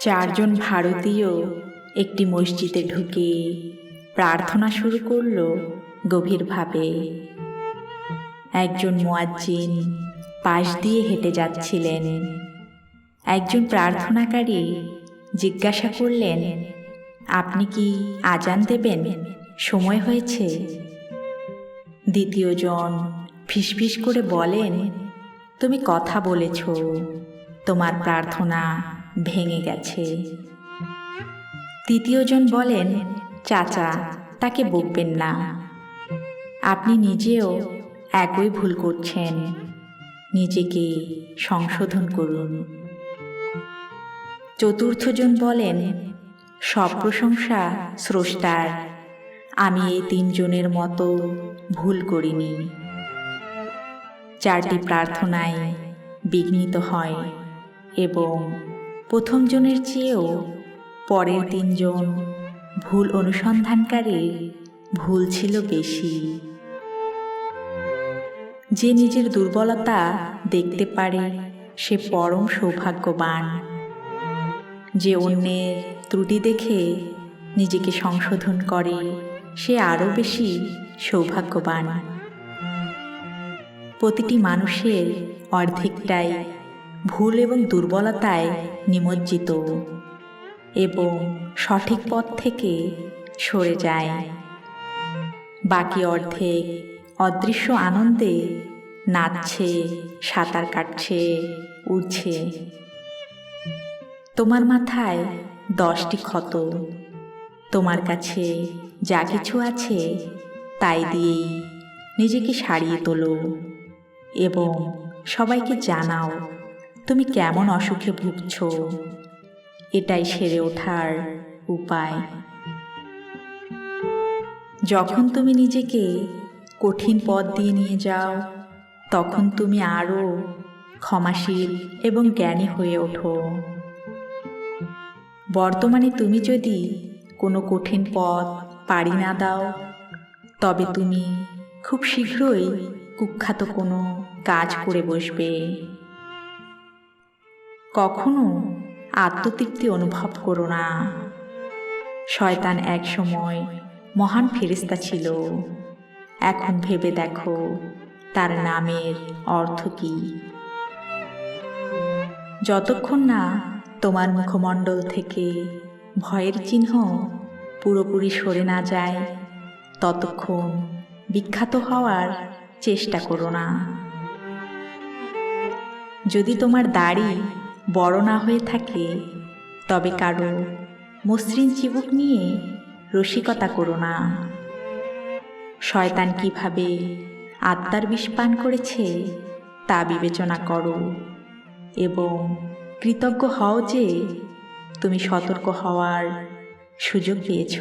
চারজন ভারতীয় একটি মসজিদে ঢুকে প্রার্থনা শুরু করল গভীরভাবে। একজন মোয়াজ্জিন পাশ দিয়ে হেঁটে যাচ্ছিলেন। একজন প্রার্থনাকারী জিজ্ঞাসা করলেন, আপনি কি আজান দেবেন? সময় হয়েছে? দ্বিতীয় জন ফিসফিস করে বলেন, তুমি কথা বলেছ। তোমার প্রার্থনা ভেঙে গেছে। তৃতীয়জন বলেন, চাচা, তাকে বকবেন না। আপনি নিজেও একই ভুল করছেন। নিজেকে সংশোধন করুন। চতুর্থজন বলেন, সব প্রশংসা স্রষ্টার। আমি এই তিনজনের মতো ভুল করিনি। চারটি প্রার্থনায় বিঘ্নিত হয় এবং প্রথম জনের চেয়েও পরের তিনজন ভুল অনুসন্ধানকারীর ভুল ছিল বেশি। যে নিজের দুর্বলতা দেখতে পারে, সে পরম সৌভাগ্যবান। যে অন্যের ত্রুটি দেখে নিজেকে সংশোধন করে, সে আরও বেশি সৌভাগ্যবান। প্রতিটি মানুষের অর্ধেকটাই ভুল এবং দুর্বলতায় নিমজ্জিত এবং সঠিক পথ থেকে সরে যায়। বাকি অর্ধেক অদৃশ্য আনন্দে নাচছে, সাঁতার কাটছে উঠছে তোমার মাথায় দশটি ক্ষত। তোমার কাছে যা কিছু আছে তাই দিয়েই নিজেকে সারিয়ে তোলো এবং সবাইকে জানাও তুমি কেমন অসুখে ভুগছ? এটাই সেরে ওঠার উপায়। যখন তুমি নিজেকে কঠিন পথ দিয়ে নিয়ে যাও, তখন তুমি আরও ক্ষমাশীল এবং জ্ঞানী হয়ে ওঠো। বর্তমানে তুমি যদি কোনো কঠিন পথ পাড়ি না দাও, তবে তুমি খুব শীঘ্রই কুখ্যাত কোনো কাজ করে বসবে। কখনো আত্মতৃপ্তি অনুভব করো না। শয়তান এক সময় মহান ফেরিস্তা ছিল। এখন ভেবে দেখো তার নামের অর্থ কী। যতক্ষণ না তোমার মুখমণ্ডল থেকে ভয়ের চিহ্ন পুরোপুরি সরে না যায়, ততক্ষণ বিখ্যাত হওয়ার চেষ্টা করো না। যদি তোমার দাড়ি বড় না হয়ে থাকে তবে কারও মসৃণ চিবুক নিয়ে রসিকতা করো না। শয়তান কীভাবে আত্মার বিষ পান করেছে তা বিবেচনা করো এবং কৃতজ্ঞ হও যে তুমি সতর্ক হওয়ার সুযোগ পেয়েছ